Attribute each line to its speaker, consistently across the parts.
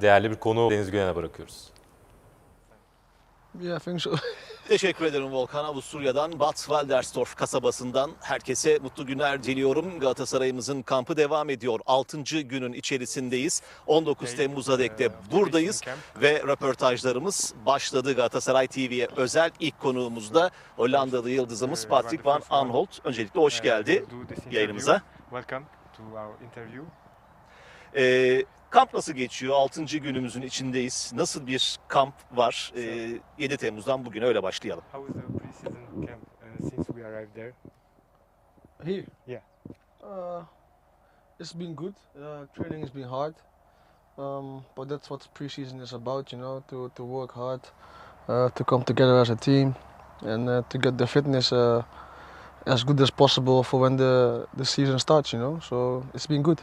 Speaker 1: değerli bir konu Deniz Gülen'e bırakıyoruz.
Speaker 2: Yeah, I think so.
Speaker 3: Teşekkür ederim Volkan. Avusturya'dan Bad Walderstorf kasabasından herkese mutlu günler diliyorum. Galatasaray'ımızın kampı devam ediyor. 6. günün içerisindeyiz. 19 Temmuz'a dek de buradayız ve röportajlarımız başladı. Galatasaray TV'ye özel ilk konuğumuzda Hollandalı yıldızımız Patrick Van Aanholt. Öncelikle hoş geldi yayınımıza.
Speaker 4: Welcome to our interview.
Speaker 3: Ee, kamp nasıl geçiyor? 6. günümüzün içindeyiz. Nasıl bir kamp var? Ee, 7 Temmuz'dan bugüne öyle başlayalım.
Speaker 4: How is the pre-season camp uh, since we arrived there?
Speaker 2: Here?
Speaker 4: Yeah.
Speaker 2: Uh, it's been good. Uh, training has been hard. Um, but that's what preseason is about, you know, to, to work hard, uh, to come together as a team, and uh, to get the fitness uh, as good as possible for when the, the season starts, you know. So it's been good.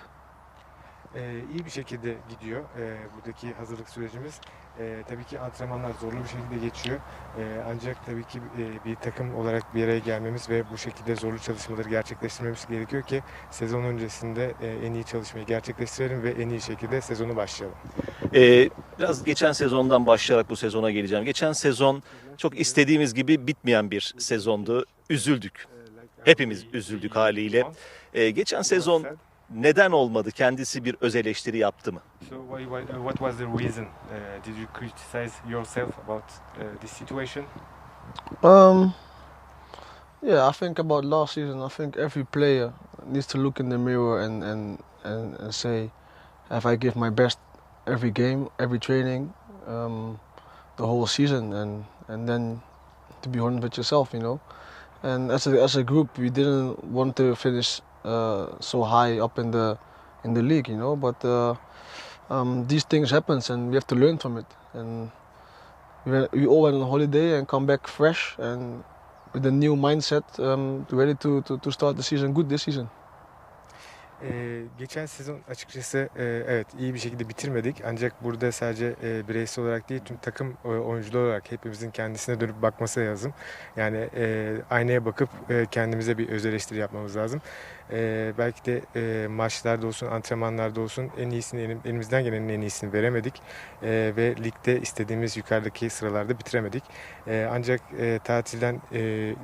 Speaker 4: Ee, iyi bir şekilde gidiyor ee, buradaki hazırlık sürecimiz. Ee, tabii ki antrenmanlar zorlu bir şekilde geçiyor. Ee, ancak tabii ki e, bir takım olarak bir araya gelmemiz ve bu şekilde zorlu çalışmaları gerçekleştirmemiz gerekiyor ki sezon öncesinde e, en iyi çalışmayı gerçekleştirelim ve en iyi şekilde sezonu başlayalım.
Speaker 3: Ee, biraz geçen sezondan başlayarak bu sezona geleceğim. Geçen sezon çok istediğimiz gibi bitmeyen bir sezondu. Üzüldük. Hepimiz üzüldük haliyle. Ee, geçen sezon neden olmadı? Kendisi bir öz eleştiri yaptı mı?
Speaker 4: So why, why, uh, what was the reason? Uh, did you criticize yourself about uh, this situation?
Speaker 2: Um, yeah, I think about last season. I think every player needs to look in the mirror and and and, and say, "Have I give my best every game, every training, um, the whole season?" And and then to be honest with yourself, you know. And as a as a group, we didn't want to finish so high up in the in the league, you know. But uh, um, these things happens, and we have to learn from it. And we, we all went on holiday and come back fresh and with a new mindset, um, ready to, to, to start the season good this season.
Speaker 4: Ee, geçen sezon açıkçası e, evet iyi bir şekilde bitirmedik ancak burada sadece e, bireysel olarak değil tüm takım e, oyuncular olarak hepimizin kendisine dönüp bakması lazım. Yani e, aynaya bakıp e, kendimize bir öz eleştiri yapmamız lazım. E, belki de e, maçlarda olsun, antrenmanlarda olsun en iyisini elim- elimizden gelenin en iyisini veremedik E, ve ligde istediğimiz yukarıdaki sıralarda bitiremedik. E, ancak e, tatilden e,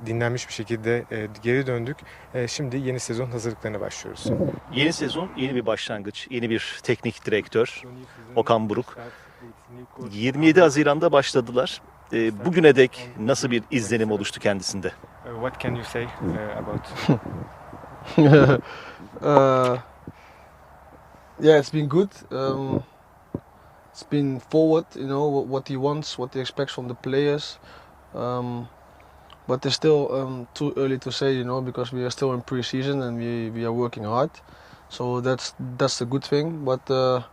Speaker 4: dinlenmiş bir şekilde e, geri döndük. E, şimdi yeni sezon hazırlıklarına başlıyoruz.
Speaker 3: Yeni sezon, yeni bir başlangıç, yeni bir teknik direktör. Okan Buruk. 27 Haziran'da başladılar. Ee, bugüne dek nasıl bir izlenim oluştu kendisinde?
Speaker 4: Uh, What can you say uh, about
Speaker 2: uh, yeah, it's been good. Um, it's been forward, you know, what, what he wants, what he expects from the players. Um, but it's still um, too early to say, you know, because we are still in pre-season and we, we are working hard. So that's that's a good thing. But uh,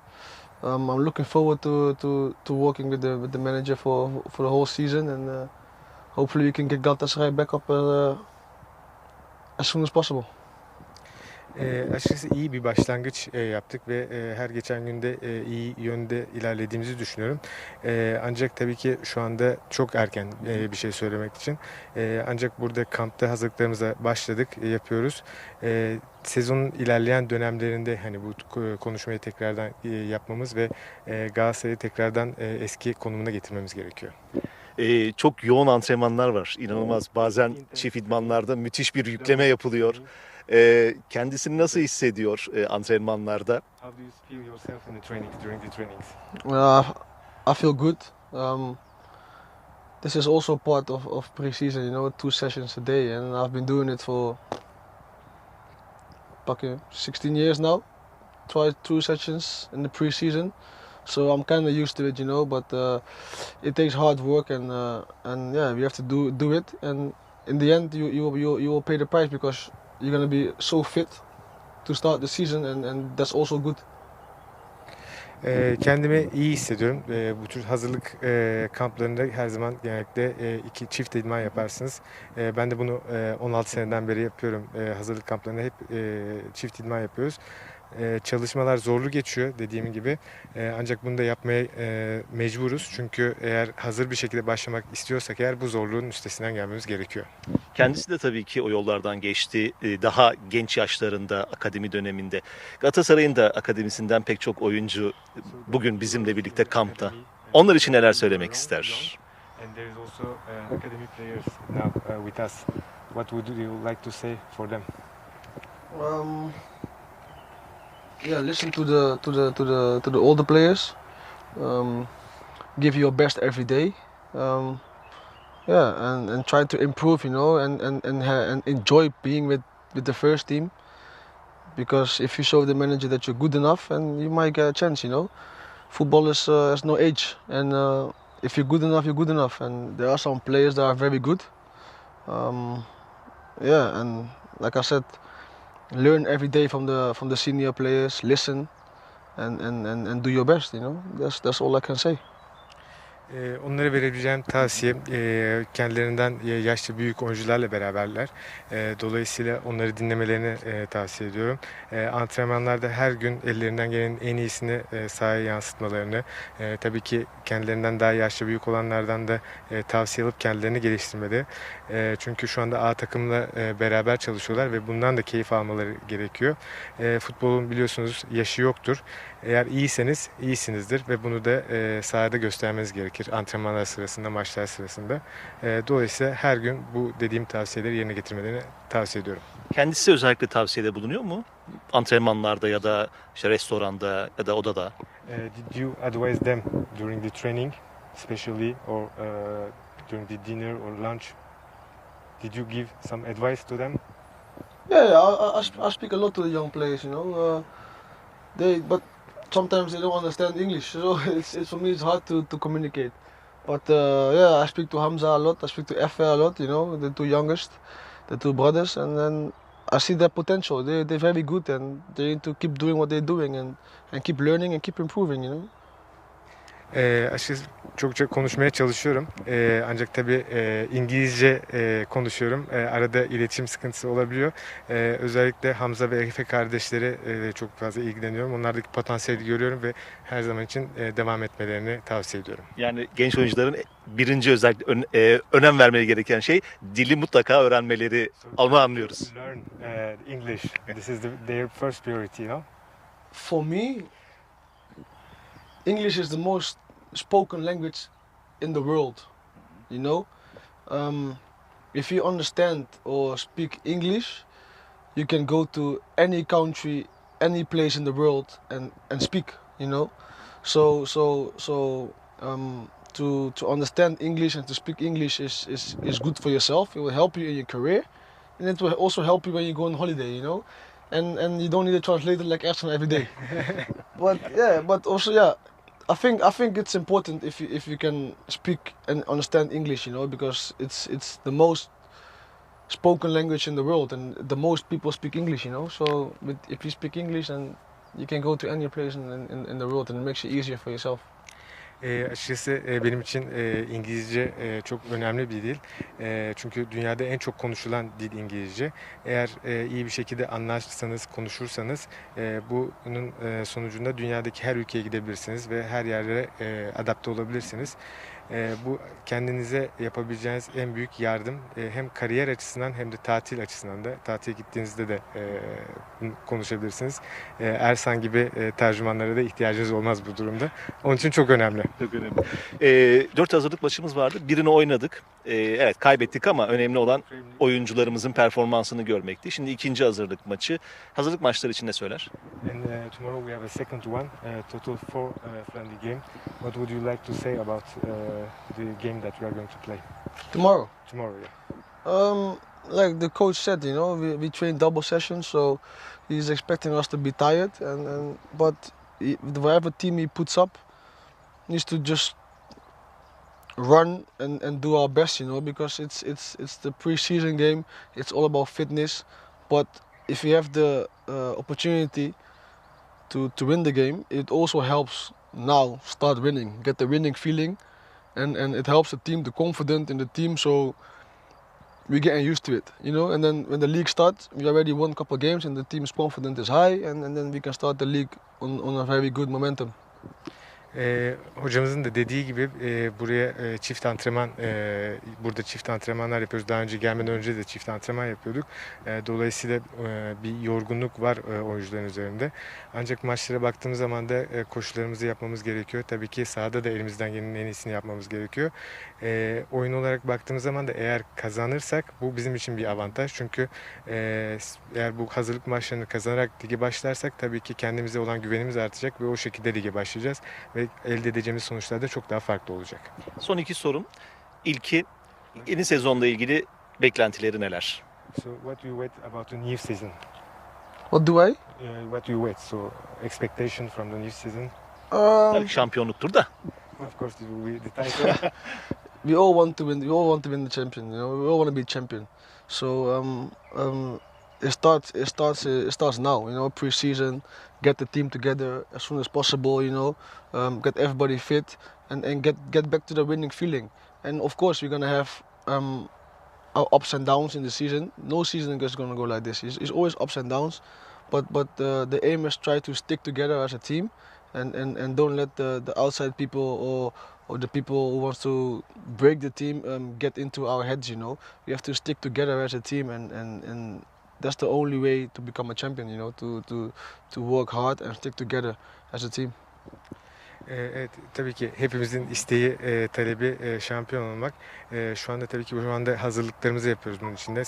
Speaker 2: um, I'm looking forward to, to, to working with the with the manager for for the whole season and uh, hopefully we can get Galatasaray back up uh, as soon as possible.
Speaker 4: E, açıkçası iyi bir başlangıç e, yaptık ve e, her geçen günde e, iyi yönde ilerlediğimizi düşünüyorum. E, ancak tabii ki şu anda çok erken e, bir şey söylemek için. E, ancak burada kampta hazırlıklarımıza başladık, e, yapıyoruz. E, sezonun ilerleyen dönemlerinde hani bu k- konuşmayı tekrardan e, yapmamız ve e, Galatasaray'ı tekrardan e, eski konumuna getirmemiz gerekiyor.
Speaker 3: Ee, çok yoğun antrenmanlar var. İnanılmaz. Bazen çift idmanlarda müthiş bir yükleme yapılıyor. Ee, kendisini nasıl hissediyor e, antrenmanlarda?
Speaker 4: How do you feel yourself in the trainings during the trainings?
Speaker 2: Uh, I feel good. Um, this is also part of, of pre-season, you know, two sessions a day, and I've been doing it for fucking 16 years now. Twice two sessions in the pre-season, so I'm kind of used to it, you know. But uh, it takes hard work, and uh, and yeah, we have to do do it. And in the end, you you you you will pay the price because you're gonna be so fit to start the season, and and that's also good.
Speaker 4: Ee, kendimi iyi hissediyorum. Ee, bu tür hazırlık e, kamplarında her zaman genellikle e, iki çift idman yaparsınız. E, ben de bunu e, 16 seneden beri yapıyorum. E, hazırlık kamplarında hep e, çift idman yapıyoruz. E, çalışmalar zorlu geçiyor dediğim gibi. E, ancak bunu da yapmaya e, mecburuz. Çünkü eğer hazır bir şekilde başlamak istiyorsak eğer bu zorluğun üstesinden gelmemiz gerekiyor.
Speaker 3: Kendisi de tabii ki o yollardan geçti. Ee, Daha genç yaşlarında, akademi döneminde. Galatasaray'ın da akademisinden pek çok oyuncu bugün bizimle birlikte kampta. Onlar için neler söylemek ister?
Speaker 4: And there is also uh, academy players now uh, with us. What would you like to say for them?
Speaker 2: Um, yeah, listen to the to the to the to the older players. Um, give your best every day. Um, yeah, and, and try to improve, you know, and and and, and enjoy being with with the first team. Because if you show the manager that you're good enough, and you might get a chance, you know. Football is uh, has no age, and uh, if you're good enough, you're good enough. And there are some players that are very good. Um, yeah, and like I said, learn every day from the from the senior players listen and, and, and, and do your best you know? That's that's all i can say
Speaker 4: onlara verebileceğim tavsiye e, kendilerinden yaşça büyük oyuncularla beraberler. E, dolayısıyla onları dinlemelerini e, tavsiye ediyorum. E, antrenmanlarda her gün ellerinden gelenin en iyisini e, sahaya yansıtmalarını, tabii ki kendilerinden daha yaşça büyük olanlardan da tavsiye alıp kendilerini geliştirmeli. Çünkü şu anda A takımla beraber çalışıyorlar ve bundan da keyif almaları gerekiyor. Futbolun biliyorsunuz yaşı yoktur. Eğer iyiyseniz iyisinizdir ve bunu da e, sahada göstermeniz gerekir antrenmanlar sırasında, maçlar sırasında. E, dolayısıyla her gün bu dediğim tavsiyeleri yerine getirmelerini tavsiye ediyorum.
Speaker 3: Kendisi özellikle tavsiyede bulunuyor mu? Antrenmanlarda ya da işte restoranda ya da odada.
Speaker 4: Uh, did you advise them during the training, especially or uh, during the dinner or lunch? Did you give some advice to them?
Speaker 2: yeah, I, I, I speak a lot to the young players you know uh, they but sometimes they don't understand english so it's, it's for me it's hard to, to communicate. But uh, yeah i speak to hamza a lot i speak to efe a lot you know the two youngest the two brothers and then i see their potential. They, they're very good and they need to keep doing what they're doing and, and keep learning and keep improving you know
Speaker 4: E, açıkçası çokça konuşmaya çalışıyorum. E, ancak tabii e, İngilizce e, konuşuyorum. E, arada iletişim sıkıntısı olabiliyor. E, özellikle Hamza ve Efe kardeşleri e, çok fazla ilgileniyorum. Onlardaki potansiyeli görüyorum ve her zaman için e, devam etmelerini tavsiye ediyorum.
Speaker 3: Yani genç oyuncuların birinci özellikle ön- e, önem vermeleri gereken şey dili mutlaka öğrenmeleri. Onu anlıyoruz.
Speaker 4: Learn uh, English. This is the, their first priority, you know?
Speaker 2: for me, English is the most spoken language in the world. You know, um, if you understand or speak English, you can go to any country, any place in the world, and and speak. You know, so so so um, to to understand English and to speak English is, is is good for yourself. It will help you in your career, and it will also help you when you go on holiday. You know and and you don't need a translator like Ersan every day. but yeah, but also yeah, I think I think it's important if you if you can speak and understand English, you know, because it's it's the most spoken language in the world, and the most people speak English, you know. So with, if you speak English, and you can go to any place in, in, in the world, and it makes it easier for yourself.
Speaker 4: E, açıkçası e, benim için e, İngilizce e, çok önemli bir dil. E, çünkü dünyada en çok konuşulan dil İngilizce. Eğer e, iyi bir şekilde anlaşırsanız, konuşursanız e, bunun e, sonucunda dünyadaki her ülkeye gidebilirsiniz ve her yerlere e, adapte olabilirsiniz. E, bu kendinize yapabileceğiniz en büyük yardım E, hem kariyer açısından hem de tatil açısından da tatile gittiğinizde de e, konuşabilirsiniz. E, Ersan gibi e, tercümanlara da ihtiyacınız olmaz bu durumda. Onun için çok önemli.
Speaker 3: Çok önemli. E, dört hazırlık maçımız vardı. Birini oynadık. E, evet kaybettik ama önemli olan oyuncularımızın performansını görmekti. Şimdi ikinci hazırlık maçı. Hazırlık maçları için ne söyler?
Speaker 4: And uh, tomorrow we have a second one, uh, total four uh, friendly game. What would you like to say about uh, the game that we are going to play
Speaker 2: Tomorrow.
Speaker 4: tomorrow? Yeah.
Speaker 2: Um, like the coach said, you know, we, we train double sessions, so he's expecting us to be tired. And, and but he, whatever team he puts up needs to just run and, and do our best, you know, because it's it's it's the preseason game. It's all about fitness. But if you have the uh, opportunity to to win the game, it also helps now start winning, get the winning feeling, and and it helps the team, the confident in the team, so we're getting used to it, you know. And then when the league starts, we already won a couple of games, and the team's confidence is high, and, and then we can start the league on, on a very good momentum.
Speaker 4: Ee, hocamızın da dediği gibi e, buraya e, çift antrenman e, burada çift antrenmanlar yapıyoruz. Daha önce gelmeden önce de çift antrenman yapıyorduk. E, dolayısıyla e, bir yorgunluk var e, oyuncuların üzerinde. Ancak maçlara baktığımız zaman da e, koşularımızı yapmamız gerekiyor. Tabii ki sahada da elimizden gelenin en iyisini yapmamız gerekiyor. E, oyun olarak baktığımız zaman da eğer kazanırsak bu bizim için bir avantaj. Çünkü e, eğer bu hazırlık maçlarını kazanarak lige başlarsak tabii ki kendimize olan güvenimiz artacak ve o şekilde lige başlayacağız ve elde edeceğimiz sonuçlar da çok daha farklı olacak.
Speaker 3: Son iki sorum. İlki yeni sezonla ilgili beklentileri neler?
Speaker 4: So what do you wait about the new season?
Speaker 2: What do I?
Speaker 4: what do you wait? So expectation from the new season?
Speaker 2: Um,
Speaker 3: şampiyonluktur da.
Speaker 4: Of course it will be the title.
Speaker 2: we all want to win. We all want to win the champion. You know, we all want to be champion. So um, um, it starts. It starts. It starts now. You know, pre-season. Get the team together as soon as possible. You know, um, get everybody fit and, and get get back to the winning feeling. And of course, we're gonna have um, our ups and downs in the season. No season is gonna go like this. It's, it's always ups and downs. But but uh, the aim is try to stick together as a team, and, and, and don't let the, the outside people or or the people who wants to break the team um, get into our heads. You know, we have to stick together as a team, and, and, and that's the only way to become a champion. You know, to to to work hard and stick together as a team.
Speaker 4: Ee, Evet tabii ki hepimizin isteği, e, talebi e, şampiyon olmak. E, Şu anda tabii ki şu anda hazırlıklarımızı yapıyoruz bunun içinde.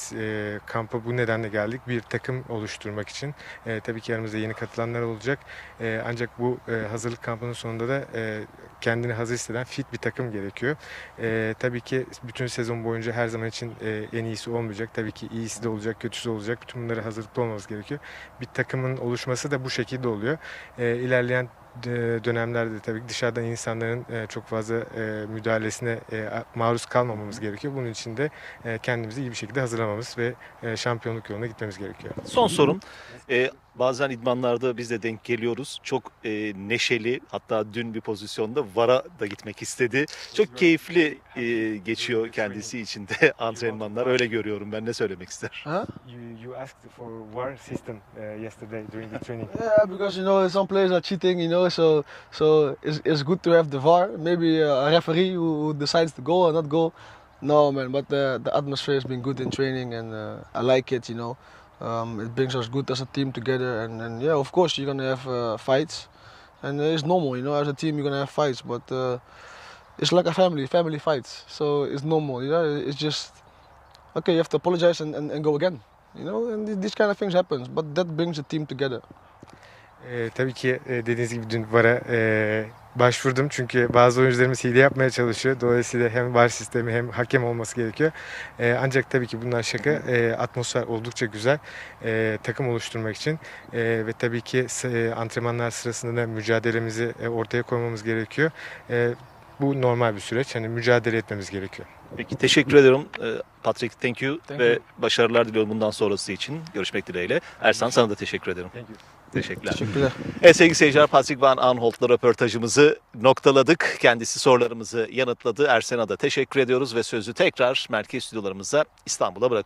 Speaker 4: E, Kampa bu nedenle geldik. Bir takım oluşturmak için. E, Tabii ki yanımızda yeni katılanlar olacak. E, Ancak bu e, hazırlık kampının sonunda da e, kendini hazır hisseden fit bir takım gerekiyor. E, Tabii ki bütün sezon boyunca her zaman için e, en iyisi olmayacak. Tabii ki iyisi de olacak, kötüsü olacak. Bütün bunları hazırlıklı olmamız gerekiyor. Bir takımın oluşması da bu şekilde oluyor. E, İlerleyen dönemlerde tabii ki dışarıdan insanların e, çok fazla e, müdahalesine e, maruz kalmamamız gerekiyor. Bunun için de kendimizi iyi bir şekilde hazırlamamız ve şampiyonluk yoluna gitmemiz gerekiyor.
Speaker 3: Son sorum. Bazen idmanlarda biz de denk geliyoruz. Çok e, neşeli hatta dün bir pozisyonda VAR'a da gitmek istedi. Çok keyifli e, geçiyor kendisi için de antrenmanlar. Öyle görüyorum ben. Ne söylemek ister?
Speaker 2: Huh?
Speaker 4: You, you asked for war system uh, yesterday during the training.
Speaker 2: Yeah, because you know some players are cheating. You know, so so it's, it's good to have the VAR. Maybe uh, a referee who, who decides to go or not go. No man, but the the atmosphere has been good in training, and uh, I like it. You know, um, it brings us good as a team together, and, and yeah, of course you're gonna have uh, fights, and uh, it's normal. You know, as a team you're gonna have fights, but uh, it's like a family, family fights. So it's normal. You know, it's just okay. You have to apologize and, and, and go again. You know, and these kind of things happens, but that brings the team together.
Speaker 4: E, tabii ki e, dediğiniz gibi dün VAR'a e, başvurdum çünkü bazı oyuncularımız hile yapmaya çalışıyor. Dolayısıyla hem VAR sistemi hem hakem olması gerekiyor. E, ancak tabii ki bunlar şaka. E, atmosfer oldukça güzel. E, takım oluşturmak için E, ve tabii ki e, antrenmanlar sırasında da mücadelemizi e, ortaya koymamız gerekiyor. E, bu normal bir süreç. Hani mücadele etmemiz gerekiyor.
Speaker 3: Peki teşekkür ediyorum. Ee, Patrick thank you
Speaker 2: Thank
Speaker 3: ve
Speaker 2: you.
Speaker 3: başarılar diliyorum bundan sonrası için. Görüşmek dileğiyle. Ersan sana da teşekkür ederim.
Speaker 4: Thank you.
Speaker 3: Teşekkürler.
Speaker 2: Teşekkürler.
Speaker 3: Evet sevgili seyirciler Patrick Van Aanholt'la röportajımızı noktaladık. Kendisi sorularımızı yanıtladı. Ersen'a da teşekkür ediyoruz ve sözü tekrar merkez stüdyolarımıza İstanbul'a bırakıyoruz.